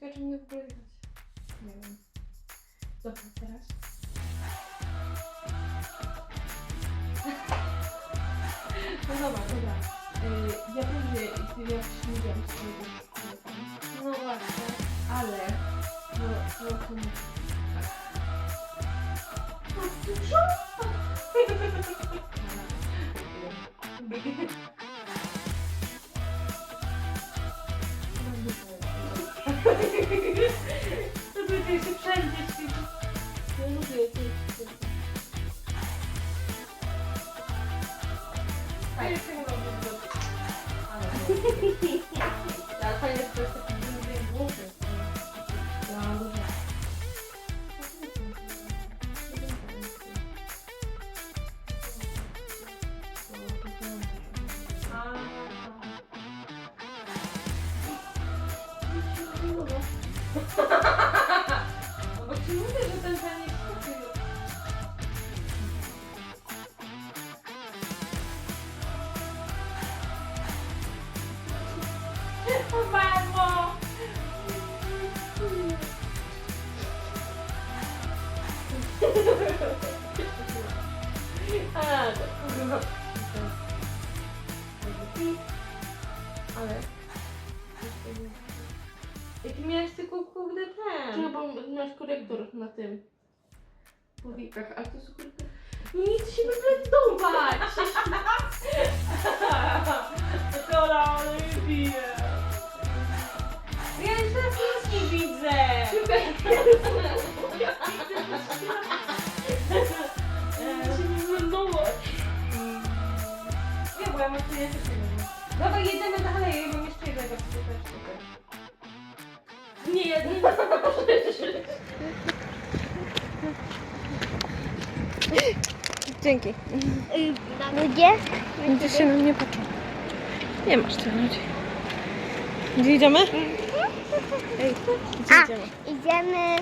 Ciekawe, czy mnie w ogóle widać. Nie wiem. Dobra, teraz. No dobra, dobra. Y, ja wiem, że ty jak mówiłam swojego szkoły No właśnie. ale no, to to nie To tutaj się wszędzie ćwiczy. Ja lubię tych Ja jeszcze nie mogę zrobić. Ale O mamo! A, to kurwa. Ale... Jaki miałeś tylko kurde ten. Czego, bo masz korektor na tym. Powikach, a to jest korektor. No nie chcę się wyplętować! Kola, ale mnie bije. Ja już teraz nic nie widzę. Ja się nie. Nie, bo ja mam tu jeszcze jednego. Dobra, jedziemy dalej, ja mam jeszcze jednego tutaj. Nie, ja nie Dzięki. Ludzie? Ludzie się na mnie patrzą. Nie masz tych ludzi. Gdzie idziemy? Ej, gdzie A. idziemy? Idziemy...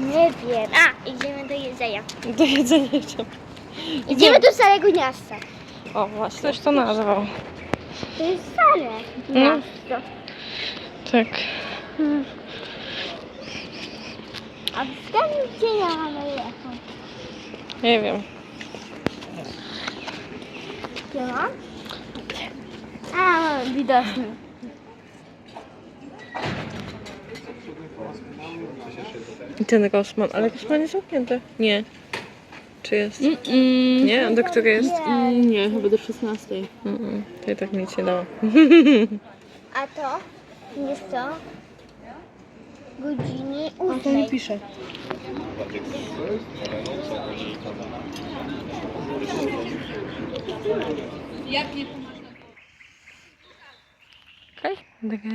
Nie wiem. A, idziemy do jedzenia. Do jedzenia idziemy. Idziemy do Starego Miasta. O, właśnie. Ktoś to nazwał. To jest stare No. miasto. Tak. A tym gdzie ja mamy jechać? Nie wiem. Gdzie mam? A, widoczny. I ten Rossmann. Ale Rossmann jest zamknięty. Nie. Czy jest? Nie? Do której jest? Nie. Nie, chyba do 16. Mm, to i tak nic nie dało. A to? Jest to? Godziny A to nie ósmej. pisze. Okej. Okay.